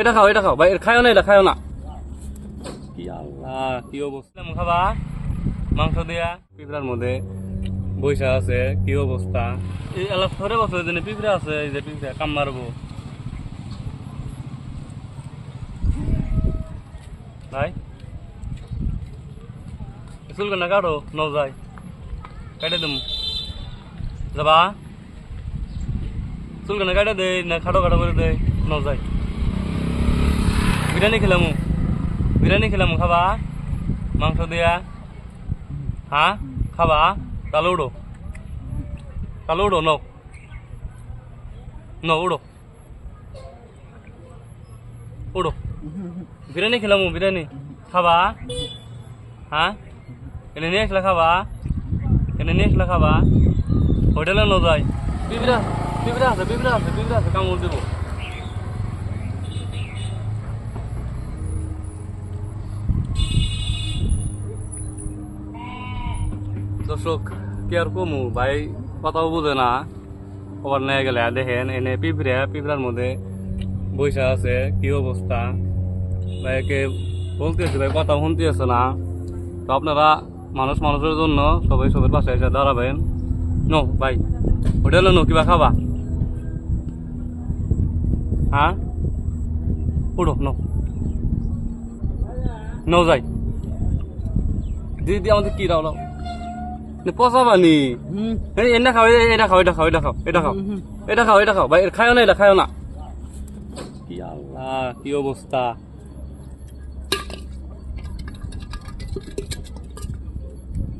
এটা খাও এটা খাও। ভাই খাও না এটা খাও না। কি আল্লাহ কি অবস্থা? খাবা? মাংস দিয়া? পিঁপড়ার মধ্যে বৈশা আছে কি অবস্থা? এই এলাক ধরে বছর জন্য পিঁপড়া আছে এই যে পিঁপড়া কাম মারবো। ভাই চুল কেন কাটো? ন যাই কেটে দেবো যাবা? চুল কেন কাটে দে না খাটো খাটো করে দে ন যাই বিরিয়ানি খেলামু বিরিয়ানি খেলামু খাবা মাংস দিয়া হ্যাঁ খাবা তাহলে উড়ো তাহলে উড়ো ন ন উড়ো উড়ো বিরিয়ানি খেলামু বিরিয়ানি খাবা হ্যাঁ এনে নিয়ে আসলে খাবা এনে নিয়ে আসলে খাবা হোটেলে ন যাই পিঁপড়া পিঁপড়া আছে পিঁপড়া আছে পিঁপড়া আছে কামড় দেবো দর্শক, কি আর কমু? ভাই, কথাও বুঝে না। খবর নিয়ে গেলে, দেখেন, এনে পিঁপড়া, পিঁপড়ার মধ্যে বৈশা আছে, কি অবস্থা? ভাইকে বলতেছে, ভাই, কথা শুনতেছে না। তো আপনারা মানুষ মানুষের জন্য সবাই সবার পাশে এসে দাঁড়াবেন। নো, ভাই হোটেলে নো কিবা খাবা? হ্যাঁ? উঠো, নো। নো, যাই। দিদি আমাদের কি রাও। পচাবানি এই এটা খাও এটা খাও এটা খাও এটা খাও এটা খাও এটা খাও এটা খাও ভাই খাও না এটা খাও না। কি আল্লাহ কি অবস্থা।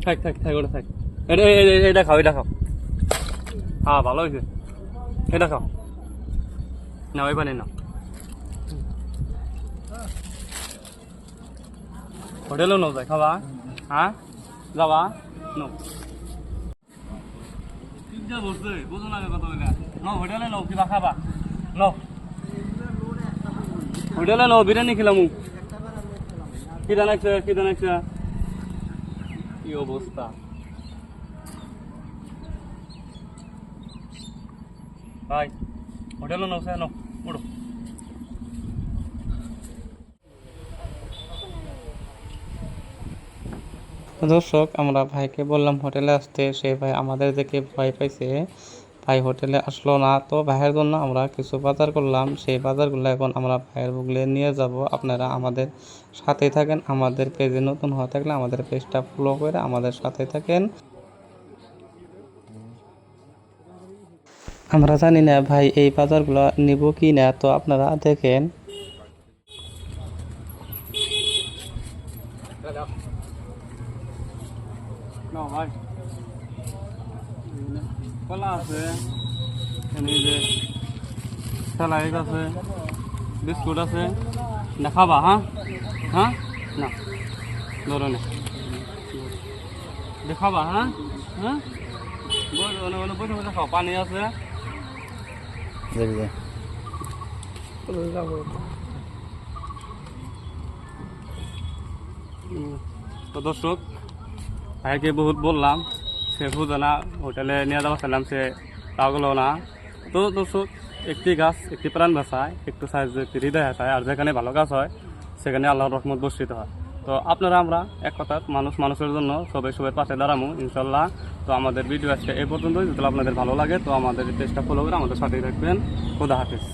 থাক থাক থাক ওটা থাক। এটা এটা খাও এটা খাও হ্যাঁ ভালো হয়েছে এটা খাও না ওই পানি না হোটেলও নাও যায় খাবা? হ্যাঁ? যাবা? নো তিনটা বসছে বুঝো না কথা বলে ন হোটেলে নাও, কিবা খাবা। ন হোটেলে নাও, বিরিয়ানি খেলামু কি জানাইছে কি জানাইছে কি অবস্থা? ভাই, হোটেলে নাও, সে নাও উড়ো দর্শক, আমরা ভাইকে বললাম হোটেলে আসতে, সে ভাই আমাদের দেখে ভয় পাইছে। ভাই হোটেলে আসলো না, তো ভাইয়ের জন্য আমরা কিছু বাজার করলাম। সেই বাজারগুলো এখন আমরা ভাইয়ের বুগলে নিয়ে যাব। আপনারা আমাদের সাথেই থাকেন। আমাদের পেজে নতুন হয়ে থাকলে আমাদের পেজটা ফলো করে আমাদের সাথে থাকেন। আমরা জানি না ভাই এই বাজারগুলো নিব কি না, তো আপনারা দেখেন। না ভাই কলা আছে এখানে এই যে স্যালাইড আছে বিস্কুট আছে না খাবা হ্যাঁ হ্যাঁ না ধরো না দেখাবা হ্যাঁ হ্যাঁ বসে বসে বসে বসে খাও পানি আছে উম, তো দর্শক ভাইকে বহুত বললাম, সে বুঝে না হোটেলে নিয়ে যাওয়া চাইলাম, সে তাগুলো না। তো দর্শক একটি গাছ, একটি প্রাণ বাঁচায়, একটু সাইজ একটি হৃদয় হাসায় আর যেখানে ভালো গাছ হয়, সেখানে আল্লাহর রহমত বর্ষিত হয়। তো আপনারা আমরা এক কথা, মানুষ মানুষের জন্য সবাই সবার পাশে দাঁড়াবো ইনশাল্লাহ। তো আমাদের ভিডিও আজকে এই পর্যন্তই। যদি আপনাদের ভালো লাগে, তো আমাদের পেজটা ফলো করে আমাদের সাথেই থাকবেন। খোদা হাফিজ।